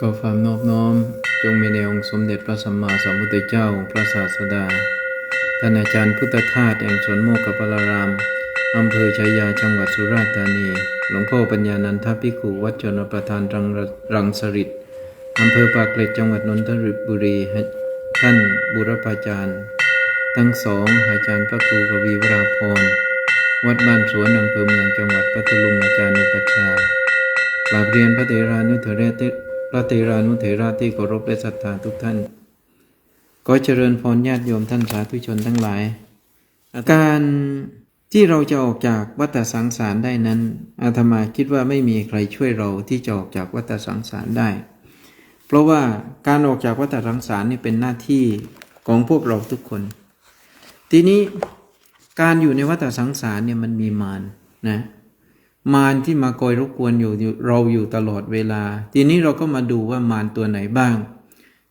ก็ความนอบน้อม จงมีในองค์สมเด็จพระสัมมาสัมพุทธเจ้าองค์พระศาสดา ท่านอาจารย์พุทธทาสแห่งสวนโมกขปราราม อำเภอชัยยาจังหวัดสุราษฎร์ธานี หลวงพ่อปัญญานันทภิกขุวัดชนประธานรังรังสริตอำเภอปากเกร็ดจังหวัดนนทบุรี ท่านบุรพาจารย์ ทั้งสองอาจารย์พระครูกวีวราพร วัดบ้านสวนอำเภอเมืองจังหวัดพัทลุงอาจารย์อุปัชา กราบเรียนพระเถรานุเระที่พ ระเถรานุเถระที่เคารพและศรัทธาทุกท่านขอเจริญพรญาติโยมท่านสาธุชนทั้งหลาย การที่เราจะออกจากวัฏสังสารได้นั้น อาตมาคิดว่าไม่มีใครช่วยเราที่จะออกจากวัฏสังสารได้ เพราะว่าการออกจากวัฏสังสารนี่เป็นหน้าที่ของพวกเราทุกคน ทีนี้การอยู่ในวัฏสังสารเนี่ยมันมีมารนะ มารที่มาคอยรบกวนอยู่เราอยู่ตลอดเวลา ทีนี้เราก็มาดูว่ามารตัวไหนบ้าง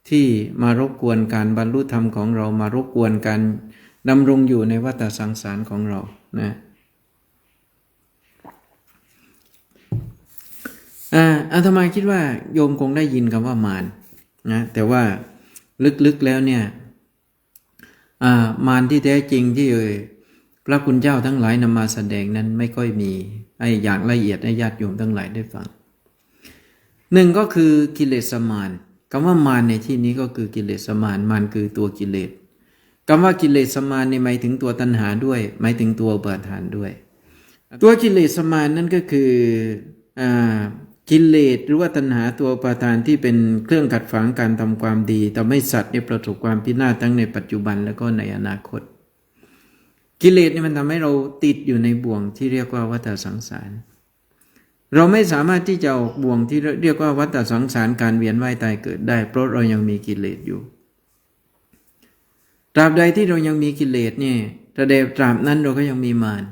ที่มารบกวนการบรรลุธรรมของเรามารบกวนการดำรงอยู่ในวัฏสังสารของเรานะอ่าอาตมาคิดว่าโยมคงได้ยินคำว่ามารนะแต่ว่าลึกๆแล้วเนี่ยอ่ามารที่แท้จริงที่ พระคุณเจ้าทั้งหลายนำมาแสดงนั้นไม่ค่อยมีไอ้อย่างละเอียดให้ญาติโยมทั้งหลายได้ฟังหนึ่งก็คือกิเลสมารคำว่ามารในที่นี้ก็คือกิเลสมารมารคือตัวกิเลสคำว่ากิเลสมารในหมายถึงตัวตัณหาด้วย หมายถึงตัวอุปาทานด้วย ตัวกิเลสมารนั่นก็คืออกิเลสหรือว่าตัณหาตัวอุปาทานที่เป็นเครื่องขัดฝังการทำความดีทำให้สัตว์เนี่ยประสบความพินาศทั้งในปัจจุบันแล้วก็ในอนาคต กิเลสเนี่ยมันทำให้เราติดอยู่ในบ่วงที่เรียกว่าวัฏสังสาร เราไม่สามารถที่จะออกบ่วงที่เรียกว่าวัฏสังสารการเวียนว่ายตายเกิดได้ เพราะเรายังมีกิเลสอยู่ ตราบใดที่เรายังมีกิเลสเนี่ยระเดบตราบนั้นเราก็ยังมีมาร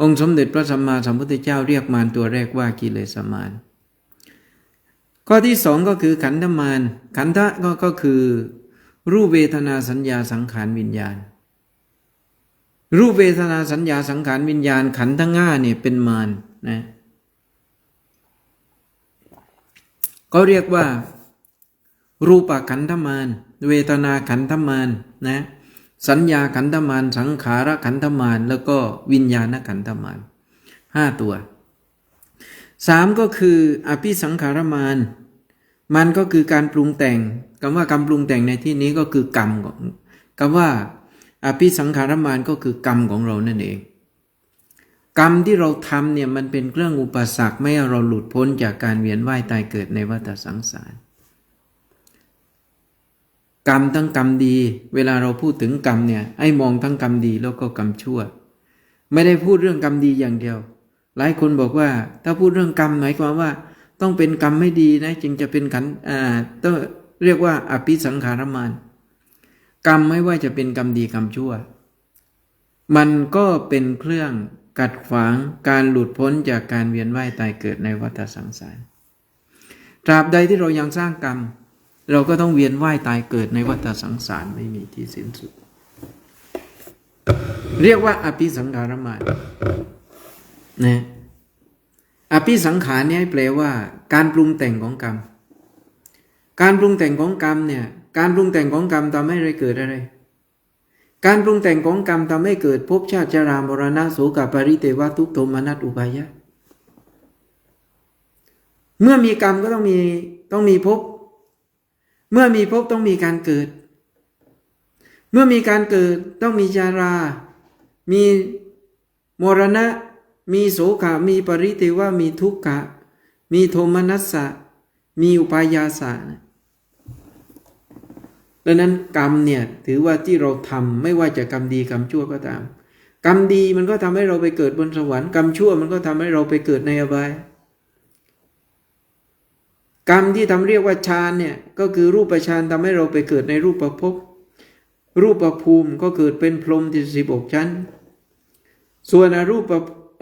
องค์สมเด็จพระสัมมาสัมพุทธเจ้าเรียกมารตัวแรกว่ากิเลสมารข้อที่สองก็คือขันธมารขันธะก็ก็คือ รูปเวทนาสัญญาสังขารวิญญาณ รูปเวทนาสัญญาสังขารวิญญาณขันธ์ทั้งห้าเนี่ยเป็นมารนะก็เรียกว่า รูปขันธมารเวทนาขันธมารนะสัญญาขันธมารสังขารขันธมารแล้วก็วิญญาณขันธมารห้าตัวสามก็คืออภิสังขารมารมันก็คือการปรุงแต่งคำว่าการปรุงแต่งในที่นี้ก็คือกรรมคำว่า อภิสังขารมานก็คือกรรมของเรานั่นเอง กรรมที่เราทำเนี่ยมันเป็นเครื่องอุปสรรคไม่ให้เราหลุดพ้นจากการเวียนว่ายตายเกิดในวัฏสังสาร กรรมทั้งกรรมดี เวลาเราพูดถึงกรรมเนี่ยให้มองทั้งกรรมดีแล้วก็กรรมชั่ว ไม่ได้พูดเรื่องกรรมดีอย่างเดียว หลายคนบอกว่า ถ้าพูดเรื่องกรรมหมายความว่า ต้องเป็นกรรมไม่ดีนะจึงจะเป็นขันอ่าต้องเรียกว่าอภิสังขารมาน กรรมไม่ว่าจะเป็นกรรมดีกรรมชั่ว มันก็เป็นเครื่องกัดขวางการหลุดพ้นจากการเวียนว่ายตายเกิดในวัฏสังสาร ตราบใดที่เรายังสร้างกรรม เราก็ต้องเวียนว่ายตายเกิดในวัฏสังสารไม่มีที่สิ้นสุด เรียกว่าอภิสังขารมานนะอภิสังขารเนี่ยแปลว่า การปรุงแต่งของกรรม การปรุงแต่งของกรรมเนี่ย การปรุงแต่งของกรรมทำให้เกิดอะไร การปรุงแต่งของกรรมทำให้เกิดภพชาติชรามรณะโสกปริเทวะทุกโทมนัสอุปายะ เมื่อมีกรรมก็ต้องมีต้องมีภพ เมื่อมีภพต้องมีการเกิด เมื่อมีการเกิดต้องมีชารา มีมรณะ มีโสกะมีปริเทวะมีทุกขะ มีโทมนัสสะ มีอุปายาสะนะ ดังนั้นกรรมเนี่ยถือว่าที่เราทำไม่ว่าจะกรรมดีกรรมชั่วก็ตาม กรรมดีมันก็ทำให้เราไปเกิดบนสวรรค์กรรมชั่วมันก็ทำให้เราไปเกิดในอบาย กรรมที่ทำเรียกว่าฌานเนี่ยก็คือรูปฌานทำให้เราไปเกิดในรูปประพบรูปประภูมิก็เกิดเป็นพรหมที่สิบกชั้น ส่วนอรูป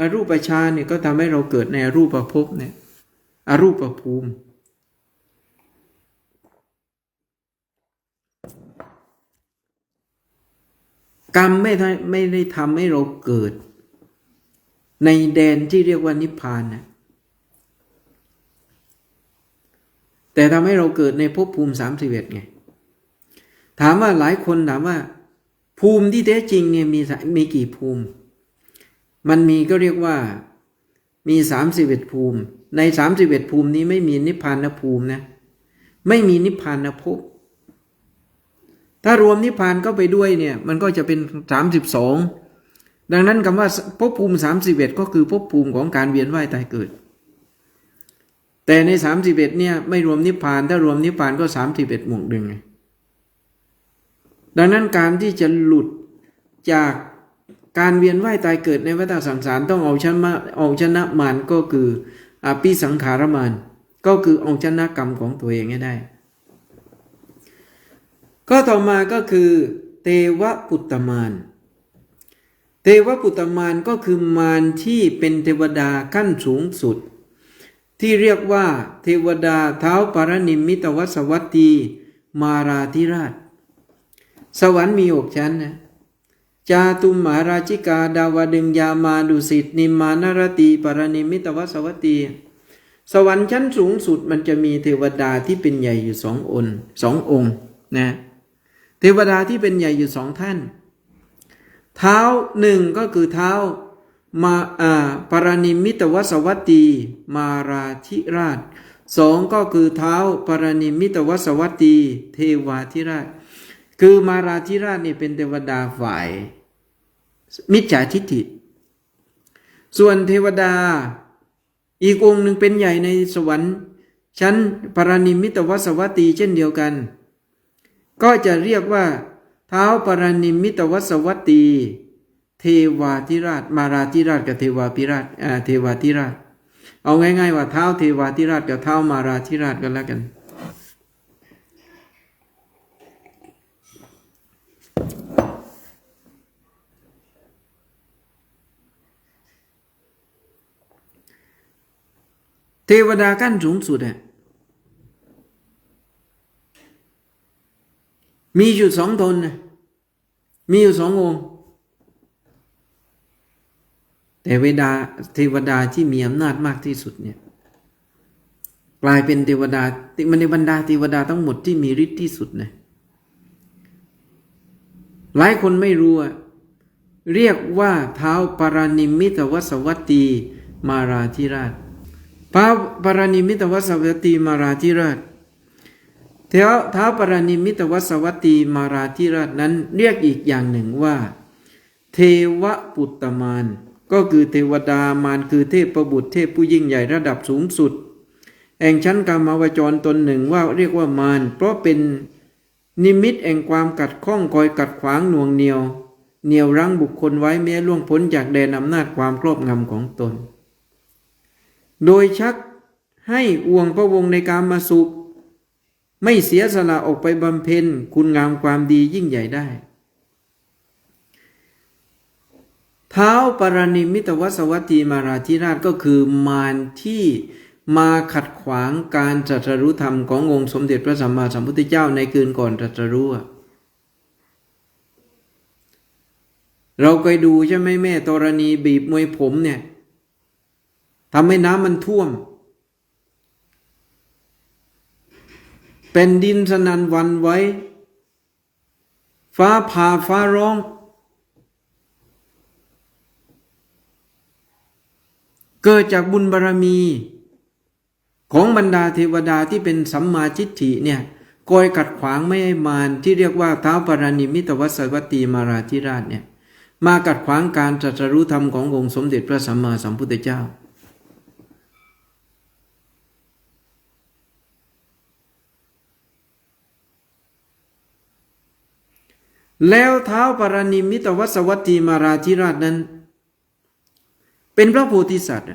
อรูปฌานเนี่ยก็ทำให้เราเกิดในรูปประพบเนี่ยอรูปประภูมิ กรรมไม่ได้ไม่ได้ทำให้เราเกิด ในแดนที่เรียกว่านิพพานนะแต่ทำให้เราเกิดในภพภูมิสามสิบเอ็ดไง ถามว่าหลายคนถามว่า ภูมิที่แท้จริงเนี่ยมีมีกี่ภูมิ มันมีก็เรียกว่ามีสามสิบเอ็ดภูมิ ในสามสิบเอ็ดภูมินี้ไม่มีนิพพานภูมินะ ไม่มีนิพพานภพ ถ้ารวมนิพพานเข้าไปด้วยเนี่ยมันก็จะเป็นสามสิบสองดังนั้นคำว่าภพภูมิสามสิบเอ็ดก็คือภพภูมิของการเวียนว่ายตายเกิด แต่ในสามสิบเอ็ดเนี่ยไม่รวมนิพพานถ้ารวมนิพพานก็สามสิบเอ็ดหมวกหนึ่งไงดังนั้นการที่จะหลุดจากการเวียนว่ายตายเกิดในวัฏสังสารต้องเอาชนะเอาชนะมารก็คืออภิสังขารมารก็คือเอาชนะกรรมของตัวเองให้ได้ ก็ต่อมาก็คือ เทวปุตตมารเทวปุตตมารก็คือมารที่เป็นเทวดาขั้นสูงสุด ที่เรียกว่า เทวดาเท้าปารนิมิตวสวัตตีมาราธิราช สวรรค์มีหกชั้นนะจาตุมหาราชิกาดาวดึงยามาดุสิตนิมมานารตีปารณิมิตวสวัตตีสวรรค์ชั้นสูงสุดมันจะมีเทวดาที่เป็นใหญ่อยู่สององค์สององค์นะ เทวดาที่เป็นใหญ่อยู่สองท่าน เท้าหนึ่งก็คือเท้ามาอ่าปารณิมิตวสวัตตีมาราธิราชสองก็คือเท้าปารณิมิตวสวัตตีเทวาธิราช คือมาราธิราชนี่เป็นเทวดาฝ่าย มิจฉาทิฏฐิ ส่วนเทวดาอีกองหนึ่งเป็นใหญ่ในสวรรค์ชั้นปารณิมิตวสวัตตีเช่นเดียวกัน ก็จะเรียกว่าเท้าปรารณิมิตวสวัตตี เทวาธิราช มาราธิราชกับเทวาพิราชอ่าเทวาธิราช เอาง่ายๆว่าเท้าเทวาธิราชกับเท้ามาราธิราชกันแล้วกัน เทวดาขั้นสูงสุดอะ มีอยู่สองตนนะมีอยู่สององค์ แต่เวดาเทวดาที่มีอำนาจมากที่สุดเนี่ยกลายเป็นเทวดามันในบรรดาเทวดาทั้งหมดที่มีฤทธิ์ที่สุดนะหลายคนไม่รู้อะเรียกว่าเท้าปารานิมิตวสวัตตีมาราธิราชพระปารานิมิตวสวัตตีมาราธิราช เท้าท้าปรานิมิตวสวัตตีมาราธิราชนั้นเรียกอีกอย่างหนึ่งว่า เทวปุตตมาน ก็คือเทวดามารคือเทพประบุตรเทพผู้ยิ่งใหญ่ระดับสูงสุด แห่งชั้นกามาวจรตนหนึ่งว่าเรียกว่ามารเพราะเป็นนิมิตแห่งความกัดข้องคอยกัดขวางหน่วงเหนียวเหนียวรั้งบุคคลไว้แม้ล่วงพ้นจากแดนอำนาจความครอบงำของตน โดยชักให้อวงพระวงในการมาสุข ไม่เสียสละออกไปบำเพ็ญคุณงามความดียิ่งใหญ่ได้ เท้าปารณิมิตวสวัตตีมาราธิราชก็คือมารที่มาขัดขวางการตรัสรู้ธรรมขององค์สมเด็จพระสัมมาสัมพุทธเจ้าในคืนก่อนตรัสรู้เราเคยดูใช่ไหมแม่ธรณีบีบมวยผมเนี่ยทำให้น้ำมันท่วม เป็นดินสนันวันไว้ ฟ้าผ่าฟ้าร้อง เกิดจากบุญบารรมี ของบรรดาเทวดาที่เป็นสัมมาจิตฐิเนี่ยคอยขัดขวางไม่ให้มารที่เรียกว่าเท้าปรานิมิตวสวัตตีมาราธิราชเนี่ยมากัดขวางการตรัสรู้ธรรมขององค์สมเด็จพระสัมมาสัมพุทธเจ้า แล้วเท้าปรานิมิตวัสวัตตีมาราธิราชนั้น เป็นพระโพธิสัตว์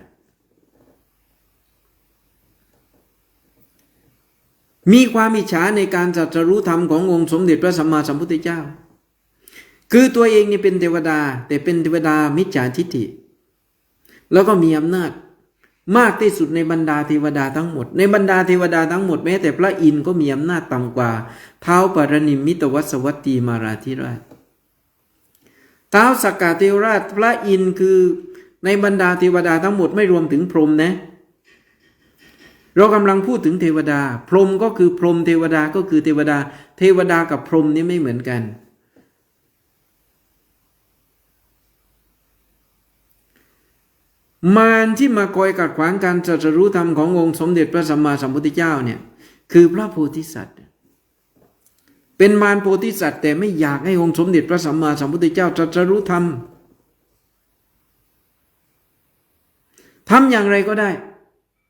มีความอิจฉาในการตรัสรู้ธรรมขององค์สมเด็จพระสัมมาสัมพุทธเจ้า คือตัวเองนี่เป็นเทวดา แต่เป็นเทวดามิจฉาทิฏฐิ แล้วก็มีอำนาจ มากที่สุดในบรรดาเทวดาทั้งหมด ในบรรดาเทวดาทั้งหมดแม้แต่พระอินทร์ก็มีอำนาจต่ำกว่าเท้าปารณิมิตวัสวัตตีมาราธิราชเท้าสักกาเทวราชพระอินทร์คือในบรรดาเทวดาทั้งหมดไม่รวมถึงพรหมนะ เรากำลังพูดถึงเทวดา พรหมก็คือพรหมเทวดาก็คือเทวดา เทวดากับพรหมนี่ไม่เหมือนกัน มารที่มาคอยกัดขวางการตรัสรู้ธรรมขององค์สมเด็จพระสัมมาสัมพุทธเจ้าเนี่ยคือพระโพธิสัตว์ เป็นมารโพธิสัตว์แต่ไม่อยากให้องค์สมเด็จพระสัมมาสัมพุทธเจ้าตรัสรู้ธรรมทำอย่างไรก็ได้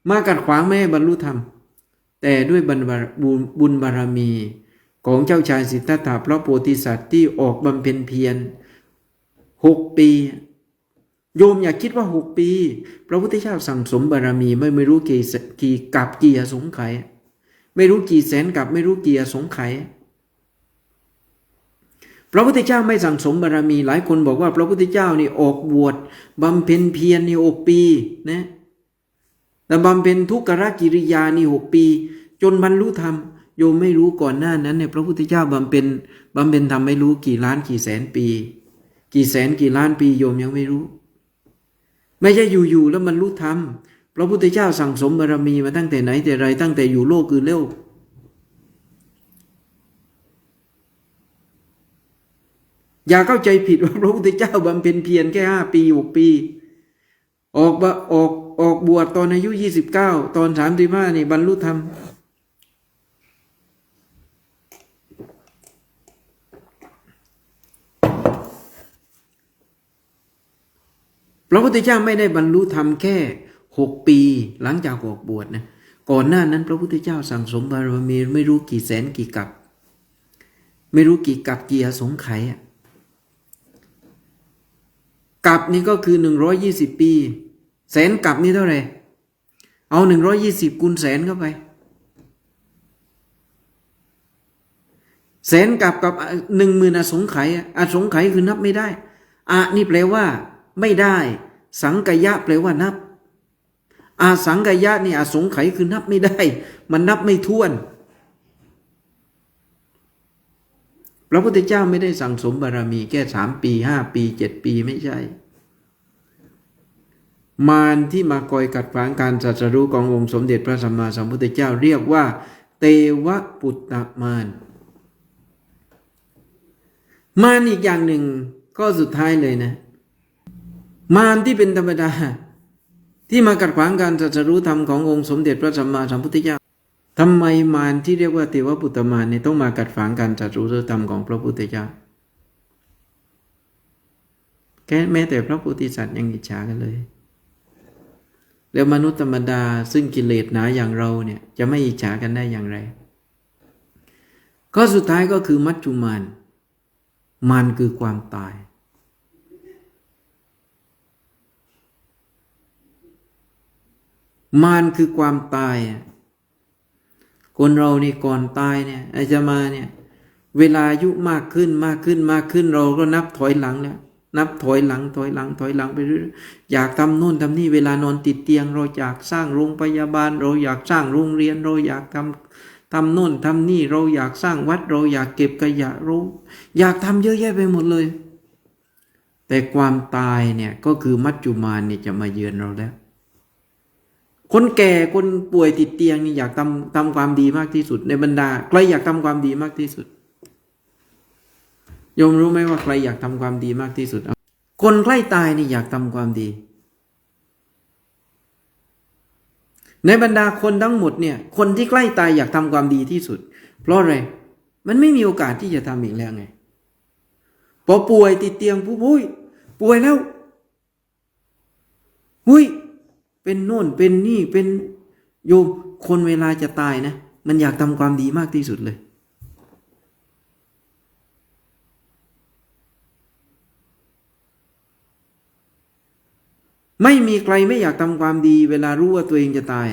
มากัดขวางไม่ให้บรรลุธรรม แต่ด้วยบุญบารบุญบารมีของเจ้าชายสิทธัตถะพระโพธิสัตว์ที่ออกบำเพ็ญเพียรหกปี โยมอย่าคิดว่าหกปี พระพุทธเจ้าสั่งสมบารมีไม่ไม่รู้กี่กี่กับกี่อสงไขยไม่รู้กี่แสนกับไม่รู้กี่อสงไขยพระพุทธเจ้าไม่สั่งสมบารมีหลายคนบอกว่า พระพุทธเจ้านี่ออกบวชบำเพ็ญเพียรนี่หกปีนะแต่บำเพ็ญทุกขกิริยานี่หกปี จนบรรลุธรรมโยมไม่รู้ก่อนหน้านั้นเนี่ยพระพุทธเจ้าบำเพ็ญบำเพ็ญธรรมไม่รู้กี่ล้านกี่แสนปี กี่แสนกี่ล้านปีโยมยังไม่รู้ ไม่ใช่อยู่ๆแล้วมันรู้ธรรมพระพุทธเจ้าสั่งสมบารมีมาตั้งแต่ไหนแต่ไรตั้งแต่อยู่โลกคือเร็วอย่าเข้าใจผิดว่าพระพุทธเจ้าบำเพ็ญเพียรแค่ห้าปีหกปี ออกบออกออกบวชตอนอายุยี่สิบเก้าตอนสามสิบห้านี่บรรลุธรรม พระพุทธเจ้าไม่ได้บรรลุธรรมแค่หกปีหลังจากออกบวชนะก่อนหน้านั้นพระพุทธเจ้าสั่งสมบารมีไม่รู้กี่แสนกี่กับ ไม่รู้กี่กับกี่อสงไขยกับนี่ก็คือหนึ่งร้อยี่สิบปี แสนกับนี่เท่าไหร่เอาหนึ่งร้อยี่สิบคูณแสนเข้าไป แสนกับกับหนึ่งหมื่นอสงไขยอะอสงไขยคือนับไม่ได้อะนี่แปลว่า ไม่ได้ สังกยะแปลว่านับ อาสังกยะนี่อาสงไขยคือนับไม่ได้ มันนับไม่ถ้วน พระพุทธเจ้าไม่ได้สั่งสมบารมีแค่สามปีห้าปีเจ็ดปีไม่ใช่ มารที่มาคอยกัดขวางการสัจรู้ขององค์สมเด็จพระสัมมาสัมพุทธเจ้าเรียกว่า เตวปุตตมารมารอีกอย่างหนึ่งก็สุดท้ายเลยนะ มารที่เป็นธรรมดา ที่มากัดขวางการตรัสรู้ธรรมขององค์สมเด็จพระสัมมาสัมพุทธเจ้าทำไมมารที่เรียกว่าเทวปุตตมารเนี่ยต้องมากัดขวางการตรัสรู้ธรรมของพระพุทธเจ้าแค่แม้แต่พระโพธิสัตว์ยังอิจฉากันเลย แล้วมนุษย์ธรรมดาซึ่งกิเลสหนาอย่างเราเนี่ยจะไม่อิจฉากันได้อย่างไรข้อสุดท้ายก็คือมัจจุมานมานคือความตาย มารคือความตาย คนเรานี่ก่อนตายเนี่ยอาจจะมาเนี่ย เวลาอายุมากขึ้นมากขึ้นมากขึ้นเราก็นับถอยหลังแล้วนับถอยหลังถอยหลังถอยหลังไปเรื่อยอยากทำโน่นทำนี่เวลานอนติดเตียง เราอยากสร้างโรงพยาบาล เราอยากสร้างโรงเรียน เราอยากทำทำโน่นทำนี่เราอยากสร้างวัด เราอยากเก็บขยะเราอยากทำเยอะแยะไปหมดเลย แต่ความตายเนี่ยก็คือมัจจุมานเนี่ยจะมาเยือนเราแล้ว คนแก่คนป่วยติดเตียงนี่อยากทำทำความดีมากที่สุด ในบรรดาใครอยากทำความดีมากที่สุดโยมรู้ไหมว่าใครอยากทำความดีมากที่สุด คนใกล้ตายนี่อยากทำความดี ในบรรดาคนทั้งหมดเนี่ย คนที่ใกล้ตายอยากทำความดีที่สุด เพราะอะไร มันไม่มีโอกาสที่จะทำอีกแล้วไง พอป่วยติดเตียงปุ๊บอุ้ยป่วยแล้วหุ้ย เป็นโน่นเป็นนี่เป็นโยมคนเวลาจะตายนะ มันอยากทำความดีมากที่สุดเลย ไม่มีใครไม่อยากทำความดี เวลารู้ว่าตัวเองจะตาย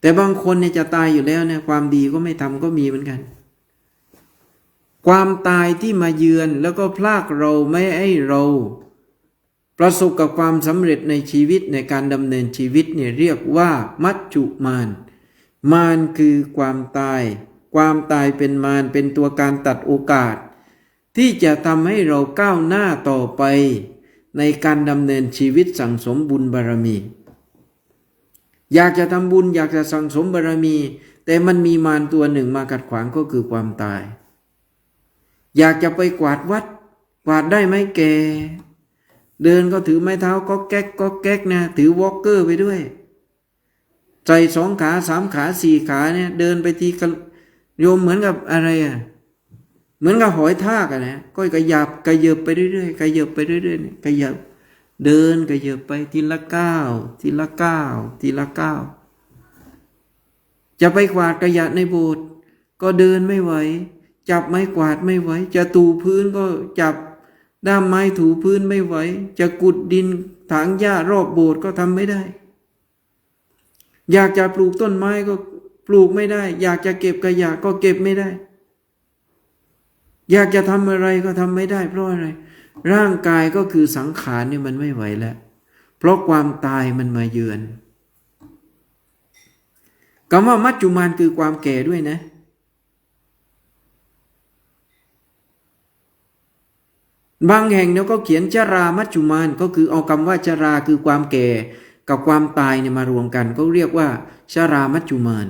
แต่บางคนเนี่ยจะตายอยู่แล้วเนี่ยความดีก็ไม่ทำก็มีเหมือนกัน ความตายที่มาเยือนแล้วก็พลากเราไม่ให้เรา ประสบกับความสำเร็จในชีวิตในการดำเนินชีวิตเนี่ยเรียกว่ามัจจุมาน มานคือความตาย ความตายเป็นมารเป็นตัวการตัดโอกาส ที่จะทำให้เราก้าวหน้าต่อไป ในการดำเนินชีวิตสั่งสมบุญบารมี อยากจะทำบุญอยากจะสั่งสมบารมี แต่มันมีมารตัวหนึ่งมากัดขวางก็คือความตาย อยากจะไปกวาดวัด กวาดได้ไหมแก เดินก็ถือไม้เท้าก็แก๊กก็แก๊กนะถือวอล์กเกอร์ไปด้วยใส่สองขาสามขาสี่ขาเนี่ยเดินไปทีกระโยมเหมือนกับอะไรอะเหมือนกับหอยทากอะนะก็กระยับกระเยิบไปเรื่อยๆกระเยิบไปเรื่อยๆกระเยิบเดินกระเยิบไปทีละก้าวทีละก้าวทีละก้าวจะไปกวาดกระยะในโบสถ์ก็เดินไม่ไหว จับไม้กวาดไม่ไหว จะตูพื้นก็จับ ด้ามไม้ถูพื้นไม่ไหว จะกุดดินถางหญ้ารอบโบสถ์ก็ทำไม่ได้ อยากจะปลูกต้นไม้ก็ปลูกไม่ได้ อยากจะเก็บกระยะก็เก็บไม่ได้ อยากจะทำอะไรก็ทำไม่ได้เพราะอะไร ร่างกายก็คือสังขารเนี่ยมันไม่ไหวแล้ว เพราะความตายมันมาเยือนคำว่ามัจจุมานคือความแก่ด้วยนะ บางแห่งเนี่ยก็เขียนจรามัจจุมานก็คือเอาคำว่าจราคือความแก่กับความตายเนี่ยมารวมกัน ก็เรียกว่าชรามัจจุมาน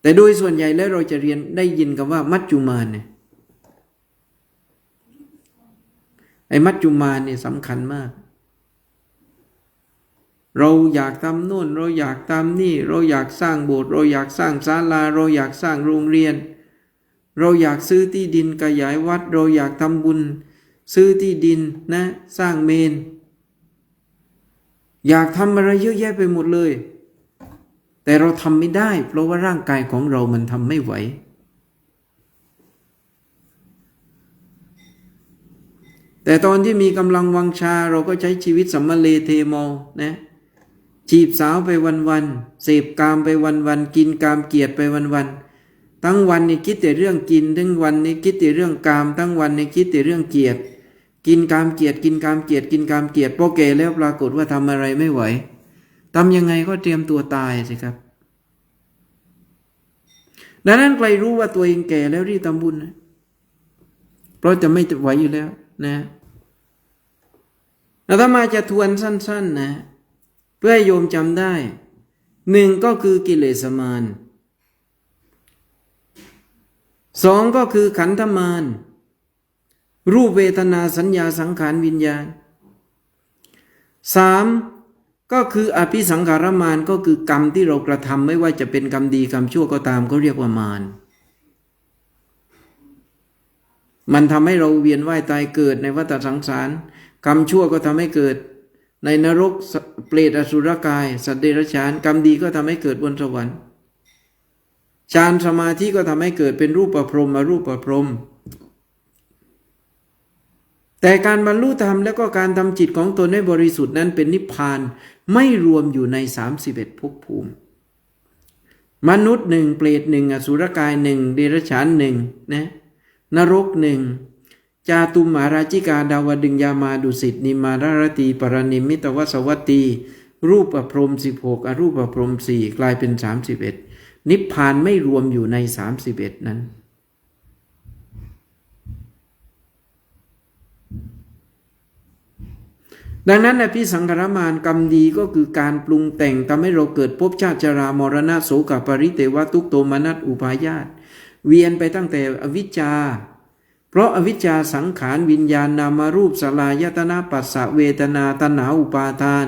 แต่โดยส่วนใหญ่แล้วเราจะเรียนได้ยินคำว่า มัจจุมานเนี่ยไอ้มัจจุมานเนี่ยสำคัญมาก เราอยากทำโน่น เราอยากทำนี่ เราอยากสร้างโบสถ์เราอยากสร้างศาลา เราอยากสร้างโรงเรียน เราอยากซื้อที่ดินขยายวัด เราอยากทำบุญ ซื้อที่ดินนะสร้างเมน อยากทำอะไรเยอะแยะไปหมดเลย แต่เราทำไม่ได้ เพราะว่าร่างกายของเรามันทำไม่ไหว แต่ตอนที่มีกำลังวังชาเราก็ใช้ชีวิตสัมมาเลเทโมนะจีบสาวไปวันๆเสพกามไปวันๆกินกามเกียรติไปวันๆ ทั้งวันนี่คิดแต่เรื่องกิน ทั้งวันนี่คิดแต่เรื่องกาม ทั้งวันนี่คิดแต่เรื่องเกียรติกินกามเกียรติกินกามเกียรติกินกามเกียรติพอแก่แล้วปรากฏว่าทำอะไรไม่ไหวทำยังไงก็เตรียมตัวตายสิครับ ดังนั้นใครรู้ว่าตัวเองแก่แล้วรีบทำบุญนะ เพราะจะไม่ไหวอยู่แล้วนะแล้วถ้ามาจะทวนสั้น ๆ นะ เพื่อให้โยมจำได้ หนึ่งก็คือกิเลสมาร สองก็คือขันธมารรูปเวทนาสัญญาสังขารวิญญาณสามก็คืออภิสังขารมารก็คือกรรมที่เรากระทำไม่ว่าจะเป็นกรรมดีกรรมชั่วก็ตามก็เรียกว่ามารมันทำให้เราเวียนว่ายตายเกิดในวัฏสังสาร กรรมชั่วก็ทำให้เกิด ในนรกเปรตอสุรกาย สัตว์เดรัจฉาน กรรมดีก็ทำให้เกิดบนสวรรค์ ฌานสมาธิก็ทำให้เกิดเป็นรูปประพรมมารูปประพรมแต่การบรรลุธรรมแล้วก็การทำจิตของตนให้บริสุทธิ์นั้นเป็นนิพพานไม่รวมอยู่ใน 31ภพภูมิ มนุษย์หนึ่งเปรตหนึ่งอสุรกายหนึ่งเดรัจฉานหนึ่งนะนรกหนึ่งจาตุมาราชิกาดาวดึงยามาดุสิตนิมารารตีปรณิมิตวสวัตตีรูปประพรมสิบหกอรูปประพรมสี่กลายเป็นสามสิบเอ็ด นิพพานไม่รวมอยู่ในสามสิบเอ็ดนั้น ดังนั้นนะพี่สังขารมานกรรมดีก็คือการปรุงแต่งทำให้เราเกิดภพชาติชรามรณะโสกปริเทวะทุกโตมนัสอุปายาตเวียนไปตั้งแต่อวิชชาเพราะอวิชชาสังขารวิญญาณนามารูปสลายตนาปัสสะเวทนาตนาอุปาทาน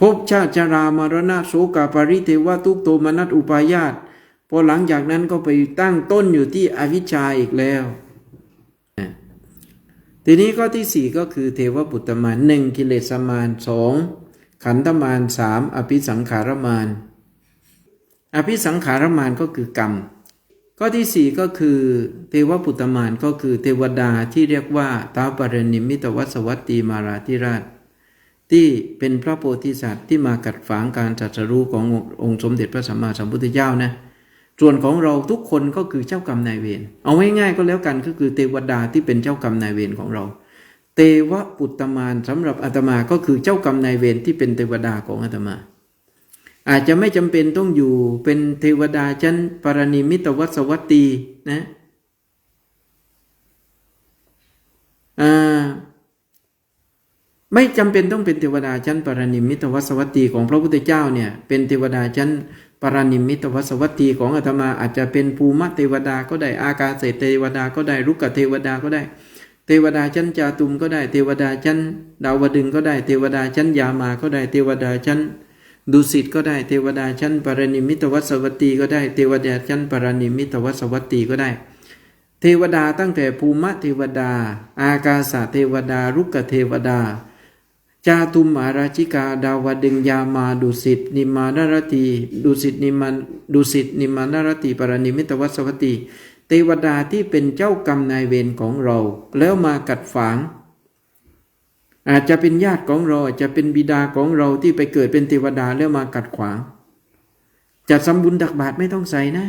ภพชาติชรามรณะโสกาปริเทวทุกโตมนัสอุปายาตพอหลังจากนั้นก็ไปตั้งต้นอยู่ที่อวิชชาอีกแล้ว ทีนี้ข้อที่สี่ก็คือเทวปุตตมานหนึ่งกิเลสมานสองขันธมานสามอภิสังขารมาน อภิสังขารมานก็คือกรรม ข้อที่สี่ก็คือเทวปุตตมานก็คือเทวดาที่เรียกว่าตาปรณิมิตวัสวัตตีมาราธิราช ที่เป็นพระโพธิสัตว์ที่มากัดฝางการตรัสรู้ขององค์สมเด็จพระสัมมาสัมพุทธเจ้านะส่วนของเราทุกคนก็คือเจ้ากรรมนายเวรเอาง่ายๆก็แล้วกันก็คือเทวดาที่เป็นเจ้ากรรมนายเวรของเรา เทวปุตตมานสำหรับอาตมาก็คือเจ้ากรรมนายเวรที่เป็นเทวดาของอาตมา อาจจะไม่จำเป็นต้องอยู่เป็นเทวดาชั้นปรณิมิตวัสวัตตีนะอ่า ไม่จำเป็นต้องเป็นเทวดาชั้นปรานิมิตวสวัตตีของพระพุทธเจ้าเนี่ยเป็นเทวดาชั้นปรานิมิตวสวัตตีของอาตมาอาจจะเป็นภูมิเทวดาก็ได้อากาเศเทวดาก็ได้รุกขเทวดาก็ได้ เทวดาชั้นจาตุมก็ได้เทวดาชั้น ดาวดึงก็ได้เทวดาชั้นยามาก็ได้เทวดาชั้นดุสิตก็ได้เทวดาชั้นปรานิมิตวสวัตตีก็ได้เทวดาชั้นปรานิมิตวสวัตตีก็ได้เทวดาตั้งแต่ภูมิเทวดา อากาสะเทวดา รุกขเทวดา จาตุมาราชิกาดาวดึงยามาดุสิตนิมานารตีดุสิตนิมานดุสิตนิมานารตีปรนิมิตวัสวัตตีเทวดาที่เป็นเจ้ากรรมนายเวรของเรา แล้วมากัดฝาง อาจจะเป็นญาติของเราอาจจะเป็นบิดาของเราที่ไปเกิดเป็นเทวดาแล้วมากัดขวางจัดสมบุญตักบาตรไม่ต้องใส่นะ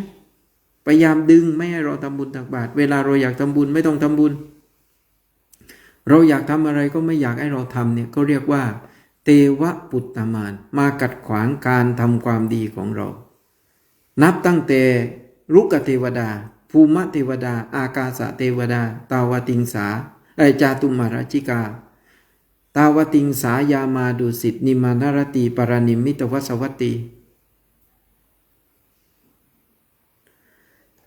พยายามดึงไม่ให้เราทำบุญตักบาตรเวลาเราอยากทำบุญไม่ต้องทำบุญ เราอยากทำอะไรก็ไม่อยากให้เราทำเนี่ยก็เรียกว่าเทวปุตตมาน มากัดขวางการทำความดีของเรา นับตั้งแต่รุกเทวดา ภูมิเทวดา อากาสะเทวดา ตาวติงสาไอจาตุมาราชิกา ตาวติงสายามาดุสิตนิมานารตีปรานิมิตวสวัตตี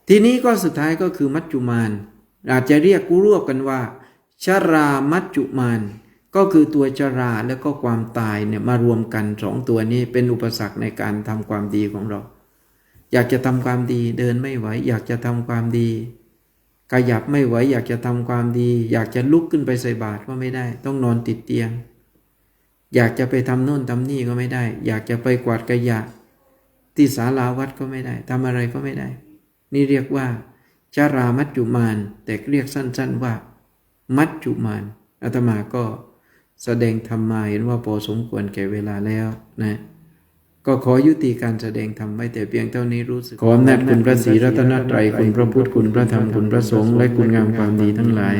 ทีนี้ก็สุดท้ายก็คือมัจจุมานอาจจะเรียกกูรวบกันว่า ชรามัจจุมานก็คือตัวชราแล้วก็ความตายเนี่ยมารวมกันสองตัวนี้เป็นอุปสรรคในการทำความดีของเรา อยากจะทำความดีเดินไม่ไหว อยากจะทำความดีขยับไม่ไหวอยากจะทำความดี อยากจะลุกขึ้นไปใส่บาตรก็ไม่ได้ ต้องนอนติดเตียง อยากจะไปทำโน่นทำนี่ก็ไม่ได้ อยากจะไปกวาดขยะที่ศาลาวัดก็ไม่ได้ทำอะไรก็ไม่ได้ นี่เรียกว่าจารามัจจุมานแต่เรียกสั้น ๆว่า มัจจุมานอาตมาก็แสดงธรรมมาเห็นว่าพอสมควรแก่เวลาแล้วนะ ก็ขอยุติการแสดงธรรมไว้แต่เพียงเท่านี้รู้สึก ขออำนาจคุณพระศรีรัตนตรัยคุณพระพุทธคุณพระธรรมคุณพระสงฆ์และคุณงามความดีทั้งหลาย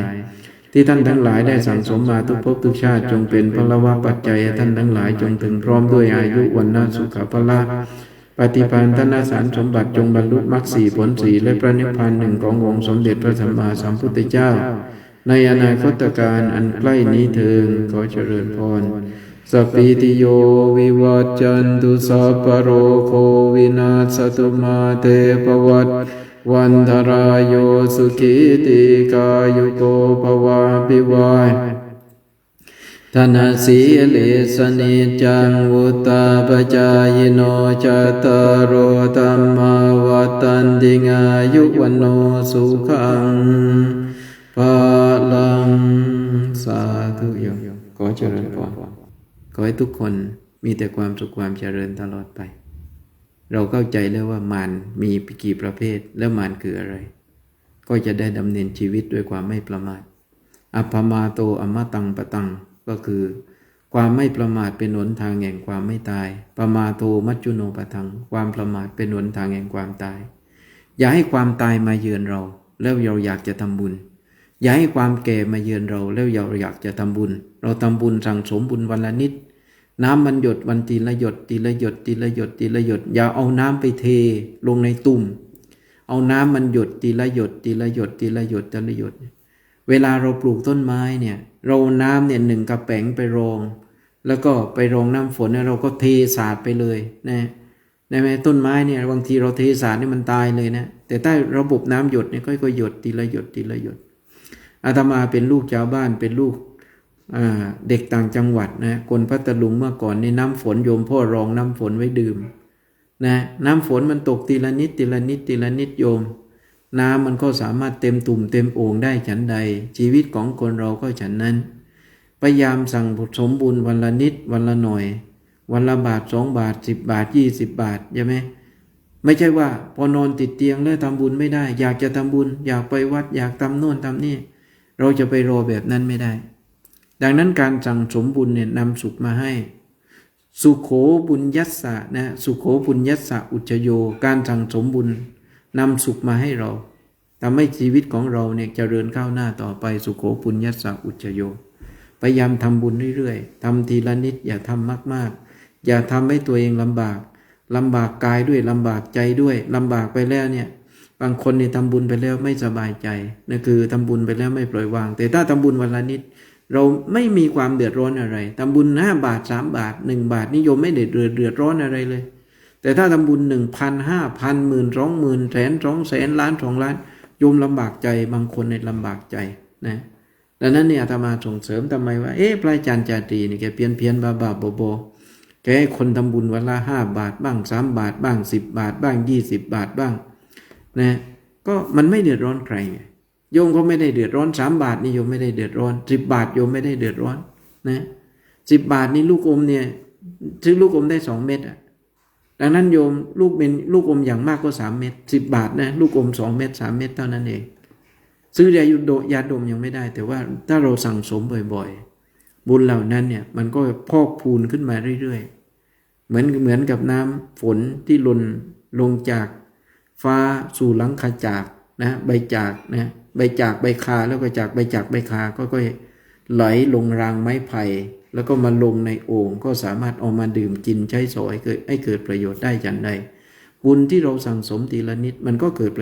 ที่ท่านทั้งหลายได้สั่งสมมาทุกภพทุกชาติจงเป็นพลวะปัจจัยท่านทั้งหลายจงถึงพร้อมด้วยอายุวันนาสุขภาละปฏิปานธนาสารสมบัติจงบรรลุมรรคสี่ผลสี่และพระนิพพานหนึ่งขององค์สมเด็จพระสัมมาสัมพุทธเจ้า ในอนาคตการอันใกล้นี้เถิดขอเจริญพรสพพิติโยวิวัจจันตุสัพพโรโควินาศตุมาเตปวัตวันธรายโยสุขีติกายุโกภวาปิวายธนสีเลสนิจังวุตาปจายโนจตารโรธรรมาวัตันติงายุวันโนสุขังภา ลังสาธุโยมขอเจริญพรขอให้ทุกคนมีแต่ความสุขความเจริญตลอดไป เราเข้าใจแล้วว่ามารมีกี่ประเภทแล้วมารคืออะไร ก็จะได้ดำเนินชีวิตด้วยความไม่ประมาทอัปมาโตอมตังปะตังก็คือ ความไม่ประมาทเป็นหนทางแห่งความไม่ตายปมาโทมัจจุโนปะทัง ความประมาทเป็นหนทางแห่งความตาย อย่าให้ความตายมาเยือนเรา แล้วเราอยากจะทำบุญ อย่าให้ความแก่มาเยือนเราแล้วเราอยากจะทำบุญ เราทำบุญสั่งสมบุญวันละนิด น้ำมันหยดวันทีละหยดทีละหยดทีละหยดทีละหยด อย่าเอาน้ำไปเทลงในตุ่ม เอาน้ำมันหยดทีละหยดทีละหยดทีละหยดทีละหยด เวลาเราปลูกต้นไม้เนี่ย เราน้ำเนี่ยหนึ่งกระแป๋งไปรอง แล้วก็ไปรองน้ำฝนเนี่ยเราก็เทสาดไปเลยนะได้ไหมต้นไม้เนี่ยบางทีเราเทสาดนี่มันตายเลยนะแต่ใต้ระบบน้ำหยดเนี่ยค่อยๆหยดทีละหยดทีละหยด อาตมาเป็นลูกชาวบ้านเป็นลูกเด็กต่างจังหวัดนะคนพัทลุงเมื่อก่อนในน้ำฝนโยมพ่อรองน้ำฝนไว้ดื่มนะน้ำฝนมันตกทีละนิดทีละนิดทีละนิดโยม น้ำมันก็สามารถเต็มตุ่มเต็มโอ่งได้ฉันใด ชีวิตของคนเราก็ฉันนั้น พยายามสั่งสมบุญวันละนิดวันละหน่อย วันละบาทสองบาทสิบบาทยี่สิบบาทใช่ไหมไม่ใช่ว่าพอนอนติดเตียงแล้วทำบุญไม่ได้ อยากจะทำบุญ อยากไปวัดอยากทำโน่นทำนี่ เราจะไปรอแบบนั้นไม่ได้ ดังนั้นการสั่งสมบุญเนี่ยนำสุขมาให้ สุโขบุญยัสสะนะสุโขบุญยัสสะอุจโย การสั่งสมบุญนำสุขมาให้เราทำให้ชีวิตของเราเนี่ยจเจริญก้าวหน้าต่อไปสุโขปุญยัสสะอุจโยพยายามทำบุญเรื่อยๆทำทีละนิดอย่าทำมากๆ อย่าทำให้ตัวเองลำบากลำบากกายด้วยลำบากใจด้วยลำบากไปแล้วเนี่ย บางคนเนี่ยทำบุญไปแล้วไม่สบายใจนั่นคือทำบุญไปแล้วไม่ปล่อยวาง แต่ถ้าทำบุญวันละนิด เราไม่มีความเดือดร้อนอะไรทำบุญห้าบาทสามบาทหนึ่งบาทนิยมไม่เดือดเดือดร้อนอะไรเลย แต่ถ้าทำบุญหนึ่งพันห้าพันหมื่นสองหมื่นแสนสองแสนล้านสองล้านโยมลำบากใจบางคนในยลำบากใจนะดังนั้นเนี่ยอาตมาส่งเสริมทำไมว่าเอ๊ะพระอาจารย์จาตรีนี่แกเพี้ยนเพี้ยนบาบาๆบอๆแกให้คนทำบุญวันละห้าบาทบ้างสามบาทบ้างสิบบาทบ้างยี่สิบบาทบ้าง นะก็มันไม่เดือดร้อนใครไงโยมก็ไม่ได้เดือดร้อนสามบาทนี่โยมไม่ได้เดือดร้อนสิบบาทโยมไม่ได้เดือดร้อนนะสิบบาทนี่ลูกอมเนี่ยซื้อลูกอมได้สองเม็ดอะดังนั้นโยมลูกเป็นลูกอมอย่างมากก็สามเม็ดสิบบาทนะลูกอมสองเม็ดสามเม็ดเท่านั้นเอง ซื้อยายุโดยาดมยังไม่ได้ แต่ว่าถ้าเราสั่งสมบ่อยๆ บุญเหล่านั้นเนี่ยมันก็พอกพูนขึ้นมาเรื่อยๆ เหมือนเหมือนกับน้ำฝนที่หล่นลงจาก ฟ้าสู่หลังคาจากนะใบจากนะใบจากใบคาแล้วก็จากใบจากใบคาก็ค่อยไหลลงรางไม้ไผ่แล้วก็มาลงในโอ่งก็สามารถเอามาดื่มกินใช้สอยเกิดให้เกิดประโยชน์ได้จันใดบุญที่เราสั่งสมทีละนิดมันก็เกิดประโยชน์